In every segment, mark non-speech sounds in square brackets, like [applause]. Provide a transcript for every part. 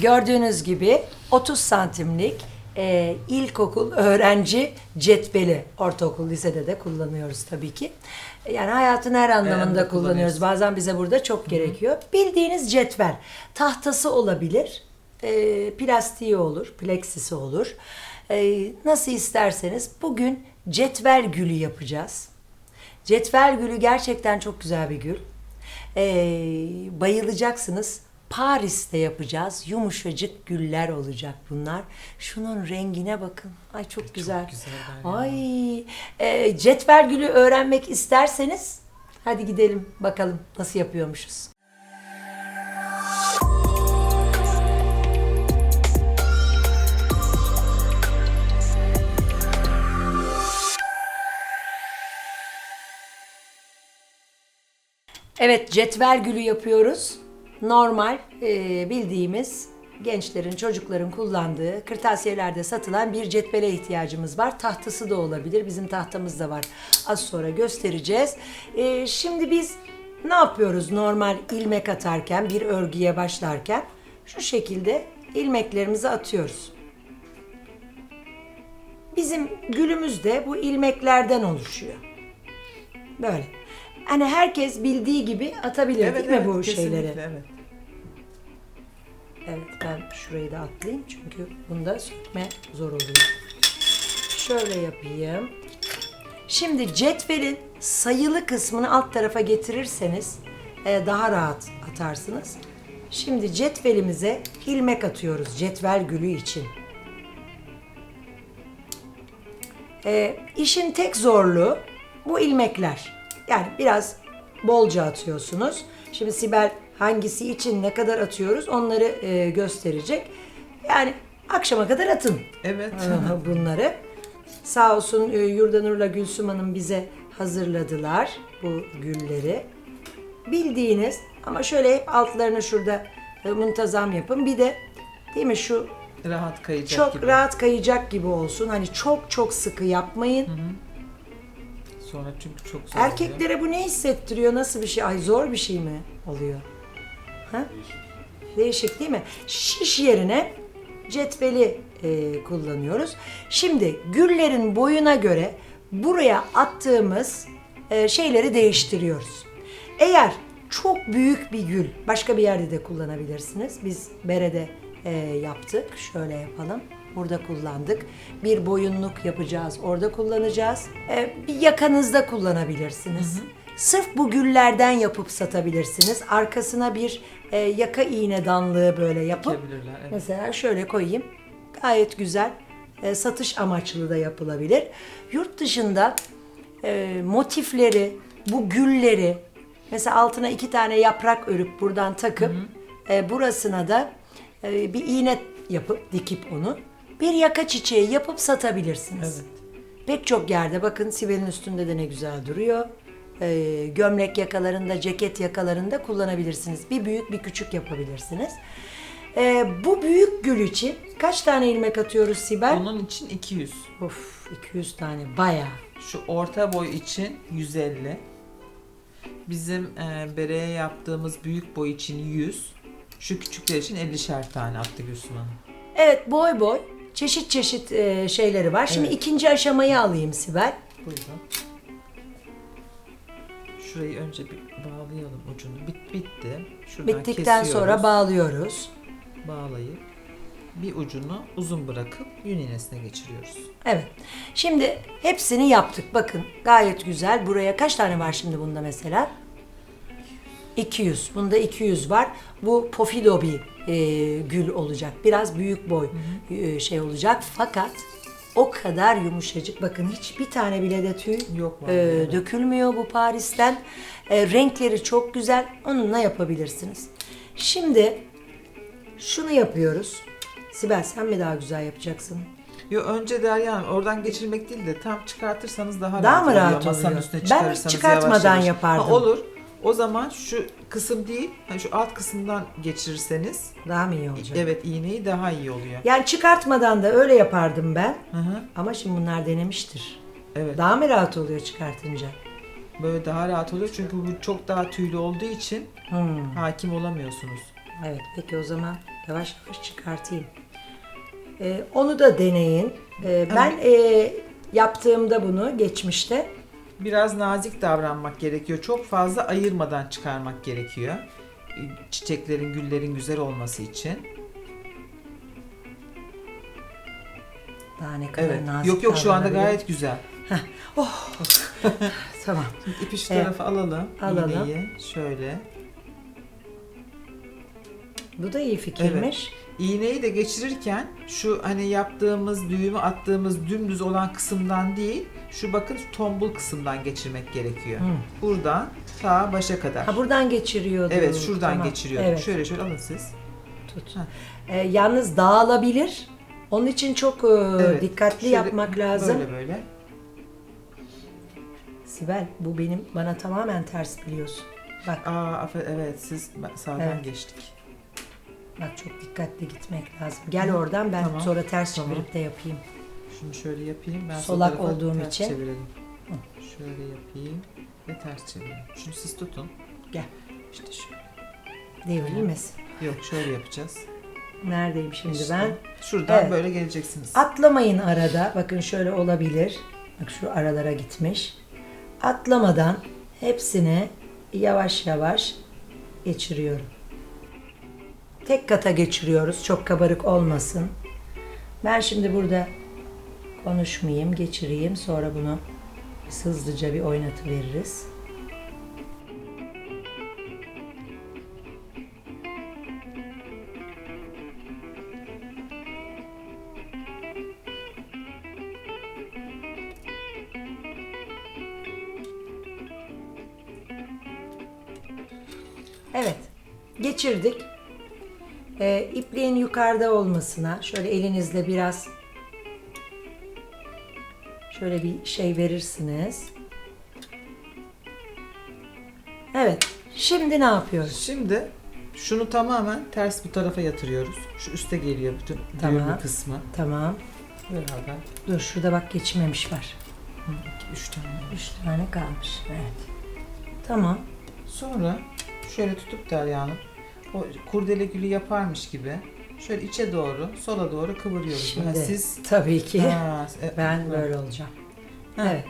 Gördüğünüz gibi 30 santimlik e, ilkokul öğrenci cetveli ortaokul lisede de kullanıyoruz tabii ki. Yani hayatın her anlamında kullanıyoruz. kullanıyoruz. Bazen bize burada çok gerekiyor. Bildiğiniz cetvel. Tahtası olabilir, e, plastiği olur, pleksisi olur. E, nasıl isterseniz bugün cetvel gülü yapacağız. Cetvel gülü gerçekten çok güzel bir gül. E, bayılacaksınız. Paris'te yapacağız. Yumuşacık güller olacak bunlar. Şunun rengine bakın. Ay çok güzel. güzeller ya. Ay e, cetvel gülü öğrenmek isterseniz hadi gidelim bakalım nasıl yapıyormuşuz. Evet cetvel gülü yapıyoruz. Normal e, bildiğimiz gençlerin, çocukların kullandığı kırtasiyelerde satılan bir cetvele ihtiyacımız var. Tahtası da olabilir. Bizim tahtamız da var. Az sonra göstereceğiz. E, şimdi biz ne yapıyoruz normal ilmek atarken, bir örgüye başlarken? Şu şekilde ilmeklerimizi atıyoruz. Bizim gülümüz de bu ilmeklerden oluşuyor. Böyle. Hani herkes bildiği gibi atabilir değil mi bu kesinlikle, şeyleri? Evet. Evet ben şurayı da atlayayım çünkü bunda sökme zor oluyor. Şöyle yapayım. Şimdi cetvelin sayılı kısmını alt tarafa getirirseniz e, daha rahat atarsınız. Şimdi cetvelimize ilmek atıyoruz cetvel gülü için. E, işin tek zorluğu bu ilmekler. Yani biraz bolca atıyorsunuz. Şimdi Sibel hangisi için ne kadar atıyoruz onları e, gösterecek. Yani akşama kadar atın Evet. bunları. Sağ olsun e, Yurdanur'la Gülsüm Hanım bize hazırladılar bu gülleri. Bildiğiniz ama şöyle hep altlarını şurada e, muntazam yapın. Bir de değil mi şu rahat kayacak çok gibi. rahat kayacak gibi olsun. Hani çok çok sıkı yapmayın. Sonra çünkü çok zor oluyor. Erkeklere bu ne hissettiriyor? Nasıl bir şey? Ay zor bir şey mi oluyor? Ha? Değişik değil mi? Şiş yerine cetveli e, kullanıyoruz. Şimdi güllerin boyuna göre buraya attığımız e, şeyleri değiştiriyoruz. Eğer çok büyük bir gül, başka bir yerde de kullanabilirsiniz. Biz berede e, yaptık. Şöyle yapalım. Burada kullandık. Bir boyunluk yapacağız. Orada kullanacağız. E, bir yakanızda kullanabilirsiniz. Sırf bu güllerden yapıp satabilirsiniz. Arkasına bir e, yaka iğne danlığı böyle yapıp evet. mesela şöyle koyayım. Gayet güzel. E, satış amaçlı da yapılabilir. Yurt dışında e, motifleri, bu gülleri mesela altına iki tane yaprak örüp buradan takıp e, burasına da e, bir iğne yapıp dikip onu bir yaka çiçeği yapıp satabilirsiniz. Pek çok yerde bakın Sibel'in üstünde de ne güzel duruyor. E, gömlek yakalarında, ceket yakalarında kullanabilirsiniz. Bir büyük bir küçük yapabilirsiniz. E, bu büyük gül için kaç tane ilmek atıyoruz Sibel? Onun için 200. Of 200 tane bayağı. Şu orta boy için 150. Bizim e, bereye yaptığımız büyük boy için 100. Şu küçükler için 50'şer tane attı Gülsüm Hanım. Evet boy boy çeşit çeşit e, şeyleri var. Şimdi Evet. ikinci aşamayı alayım Sibel. Buyurun. Şurayı önce bir bağlayalım ucunu. Bit, bitti. Şuradan Bittikten kesiyoruz. sonra bağlıyoruz. bağlayıp bir ucunu uzun bırakıp yün iğnesine geçiriyoruz. Evet. Şimdi hepsini yaptık. Bakın gayet güzel. Buraya kaç tane var şimdi bunda mesela? 200. Bunda 200 var. Bu pofido bir e, gül olacak. Biraz büyük boy e, şey olacak. Fakat o kadar yumuşacık. Bakın hiçbir tane bile de tüy Yok e, evet. dökülmüyor bu Paris'ten. E, renkleri çok güzel. Onunla yapabilirsiniz. Şimdi şunu yapıyoruz. Sibel sen mi daha güzel yapacaksın? Yo önce Derya Hanım oradan geçirmek değil de tam çıkartırsanız daha, Daha rahat mı oluyor. rahat Masanın oluyor? üstüne Ben çıkartmadan yavaş yavaş. yapardım. Ha, olur. O zaman şu kısım değil, hani şu alt kısımdan geçirirseniz Daha mı iyi olacak? evet iğneyi daha iyi oluyor. Yani çıkartmadan da öyle yapardım ben. Hı hı. Ama şimdi bunlar denemiştir. Evet. Daha mı rahat oluyor çıkartınca? Böyle daha rahat oluyor çünkü bu çok daha tüylü olduğu için Hmm, hakim olamıyorsunuz. evet peki o zaman Yavaş yavaş çıkartayım. Ee, onu da deneyin. Ee, ben e, yaptığımda bunu geçmişte Biraz nazik davranmak gerekiyor. Çok fazla ayırmadan çıkarmak gerekiyor. E, Çiçeklerin, güllerin güzel olması için. daha ne kadar Evet. nazik Yok yok şu anda gayet güzel. [laughs] Tamam. İpi şu Evet. tarafa alalım. Alalım. İğneyi şöyle. Bu da iyi fikirmiş. İğneyi de geçirirken şu hani yaptığımız düğümü attığımız dümdüz olan kısımdan değil şu bakın tombul kısımdan geçirmek gerekiyor. Hı. Buradan ta başa kadar. Ha buradan geçiriyordu. evet şuradan Tamam. geçiriyorduk. Evet. Şöyle şöyle alın siz. Tut. Ha. Ee, yalnız dağılabilir. Onun için çok e, Evet. dikkatli Şöyle yapmak lazım. Böyle böyle. Sibel bu benim bana tamamen ters biliyorsun. Bak Aa afer- evet siz sağdan Evet. geçtik. bak çok dikkatli gitmek lazım. Gel oradan ben Tamam. sonra ters Tamam. çevirip de yapayım. Şunu şöyle yapayım. Ben sol Solak olduğum ters için. Çevirelim. Şöyle yapayım ve ters çevireyim. Şunu siz tutun. Gel. İşte şöyle. Devrilmesin. Yok şöyle yapacağız. Neredeyim şimdi İşte. ben? Şuradan Evet. böyle geleceksiniz. Atlamayın arada. Bakın şöyle olabilir. Bak şu aralara gitmiş. Atlamadan hepsini yavaş yavaş geçiriyorum. Tek kata geçiriyoruz. Çok kabarık olmasın. Ben şimdi burada konuşmayayım, geçireyim. Sonra bunu hızlıca bir oynatı veririz. Evet. Geçirdik. Ee, ipliğin yukarıda olmasına şöyle elinizle biraz şöyle bir şey verirsiniz. Evet. Şimdi ne yapıyoruz? Şimdi şunu tamamen ters bu tarafa yatırıyoruz. Şu üste geliyor bütün Tamam. düğümlü kısmı. Tamam. Beraber. Dur şurada bak geçmemiş var. Hı, iki, üç tane. Üç tane kalmış. Evet. Tamam. Sonra şöyle tutup Derya Hanım o kurdele gülü yaparmış gibi şöyle içe doğru, sola doğru kıvırıyoruz. Şimdi Ha, siz tabii ki Ha, e- ben böyle olacağım. Ha, Evet.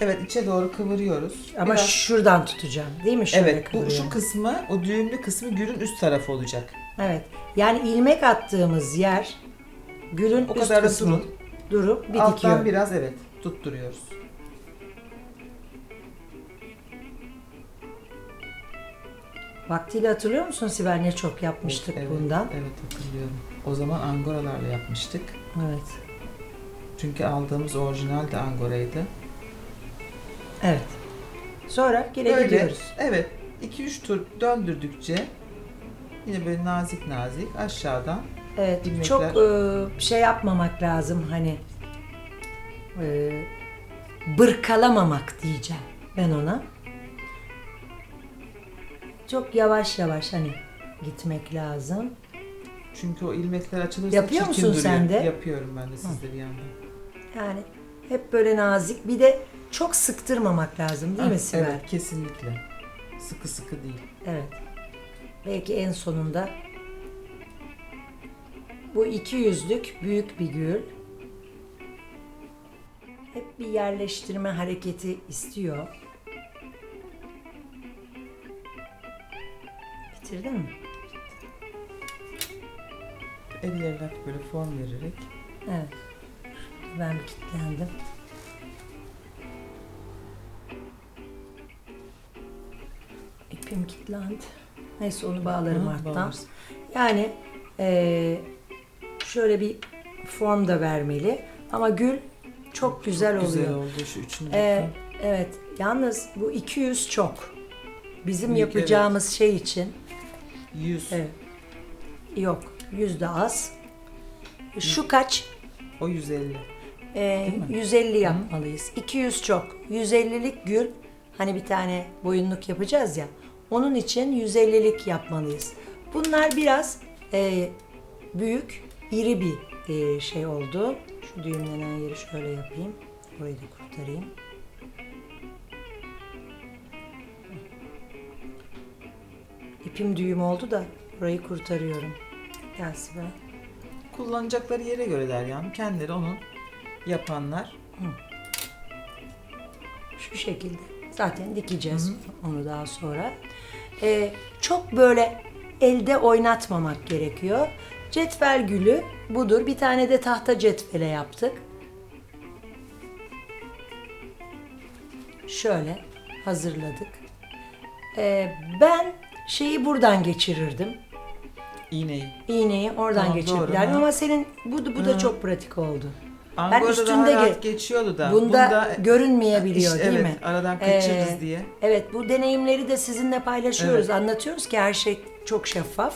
Evet içe doğru kıvırıyoruz. Ama Biraz- şuradan tutacağım. Değil mi? Şöyle evet bu şu kısmı o düğümlü kısmı gülün üst tarafı olacak. Evet. Yani ilmek attığımız yer gülün O üst kadar da kısmı. durun. Durup bir Alttan dikiyorum. biraz evet tutturuyoruz. Vaktiyle hatırlıyor musun Sibel ne çok yapmıştık evet, bundan? Evet hatırlıyorum. O zaman angoralarla yapmıştık. Evet. Çünkü aldığımız orijinal de angoraydı. Evet. Sonra gene Böyle, gidiyoruz. Evet. 2-3 tur döndürdükçe yine böyle nazik nazik aşağıdan Evet. ilmekler- Çok e, şey yapmamak lazım hani e, bırkalamamak diyeceğim ben ona. Çok yavaş yavaş hani gitmek lazım. çünkü o ilmekler açılırsa Yapıyor çirkin musun sen duruyor. de? Yapıyorum ben de sizde bir yandan. Yani hep böyle nazik. Bir de çok sıktırmamak lazım değil mi Ah, Sibel? Evet kesinlikle. Sıkı sıkı değil. Evet. Belki en sonunda bu iki yüzlük büyük bir gül. Hep bir yerleştirme hareketi istiyor. Bitirdin mi? Ellerine hafif böyle form vererek Evet. Ben kilitlendim. İpim kilitlendi. Neyse onu bağlarım Hı, alttan. bağlarsın. Yani eee, şöyle bir form da vermeli. Ama gül çok güzel oluyor. Güzel oldu şu. Ee, bakın. evet. Yalnız bu 200 çok. Bizim Büyük, yapacağımız şey için 100. evet. yok. 100 de az. Şu kaç? O 150. Ee, mi? 150 yapmalıyız. 200 çok. 150'lik gül hani bir tane boyunluk yapacağız ya. Onun için 150'lik yapmalıyız. Bunlar biraz e, büyük, iri bir e, şey oldu. Şu düğümlenen yeri şöyle yapayım. Burayı da kurtarayım. İpim düğüm oldu da burayı kurtarıyorum. Gel Sibel. Kullanacakları yere göre Derya Hanım. Kendileri onu yapanlar. Şu şekilde. Zaten dikeceğiz onu daha sonra. Ee, çok böyle elde oynatmamak gerekiyor. Cetvel gülü budur. Bir tane de tahta cetvele yaptık. Şöyle hazırladık. Ee, ben şeyi buradan geçirirdim. İğneyi. İğneyi oradan Tamam, geçirirdim. doğru, ha. ama senin bu, bu da çok pratik oldu. Angora'da üstünde daha rahat ge- geçiyordu da. Bunda, görünmeyebiliyor İşte değil evet, mi? aradan kaçırırız Ee, diye. Evet bu deneyimleri de sizinle paylaşıyoruz. Anlatıyoruz ki her şey çok şeffaf.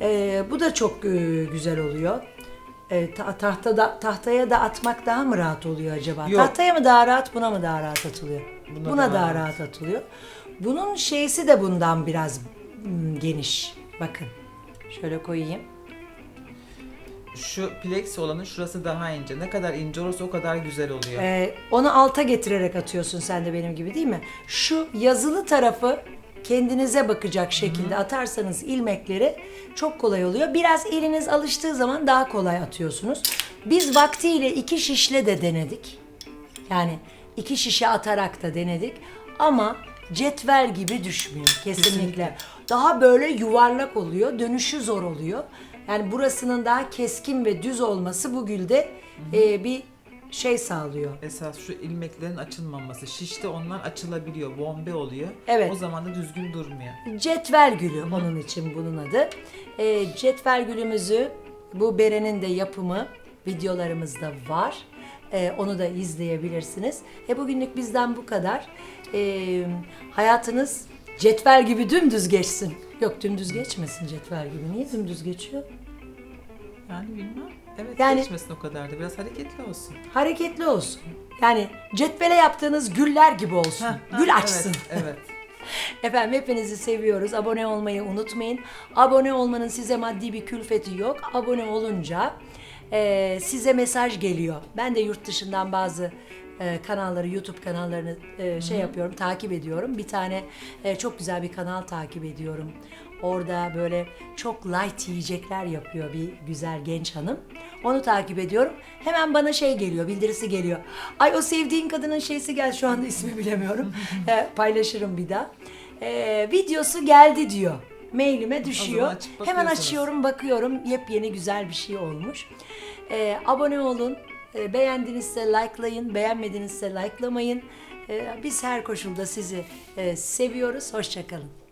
Ee, bu da çok e, güzel oluyor. Ee, ta- tahtada tahtaya da atmak daha mı rahat oluyor acaba? Yok. Tahtaya mı daha rahat, buna mı daha rahat atılıyor? Buna daha rahat. atılıyor. Bunun şeysi de bundan biraz geniş. Bakın. Şöyle koyayım. Şu plexi olanın şurası daha ince. Ne kadar ince olursa o kadar güzel oluyor. Ee, onu alta getirerek atıyorsun sen de benim gibi değil mi? Şu yazılı tarafı kendinize bakacak şekilde atarsanız ilmekleri çok kolay oluyor. Biraz eliniz alıştığı zaman daha kolay atıyorsunuz. Biz vaktiyle iki şişle de denedik. Yani iki şişe atarak da denedik. Ama cetvel gibi düşmüyor kesinlikle. Kesinlikle. Daha böyle yuvarlak oluyor, dönüşü zor oluyor. Yani burasının daha keskin ve düz olması bu gülde e, bir şey sağlıyor. Esas şu ilmeklerin açılmaması. Şişte onlar açılabiliyor. Bombe oluyor. Evet. O zaman da düzgün durmuyor. Cetvel gülü onun için bunun adı. E, cetvel gülümüzü bu berenin de yapımı videolarımızda var. E, onu da izleyebilirsiniz. E, bugünlük bizden bu kadar. E, hayatınız cetvel gibi dümdüz geçsin. Yok dümdüz geçmesin cetvel gibi. Niye dümdüz geçiyor? Yani bilmem. Evet Yani- geçmesin o kadar da. Biraz hareketli olsun. Hareketli olsun. Yani cetvele yaptığınız güller gibi olsun. Heh, Gül ha, açsın. Evet, evet. [laughs] Efendim hepinizi seviyoruz. Abone olmayı unutmayın. Abone olmanın size maddi bir külfeti yok. Abone olunca e, size mesaj geliyor. Ben de yurt dışından bazı e, kanalları, YouTube kanallarını e, şey yapıyorum, takip ediyorum. Bir tane e, çok güzel bir kanal takip ediyorum. Orada böyle çok light yiyecekler yapıyor bir güzel genç hanım. Onu takip ediyorum. Hemen bana şey geliyor, bildirisi geliyor. Ay o sevdiğin kadının şeysi gel şu anda ismi bilemiyorum. [laughs] E, paylaşırım bir daha. E, videosu geldi diyor. Mailime düşüyor. Hemen açıyorum, bakıyorum. Yepyeni güzel bir şey olmuş. E, abone olun. E, beğendinizse likelayın, beğenmedinizse likelamayın. E, biz her koşulda sizi e, seviyoruz. Hoşçakalın.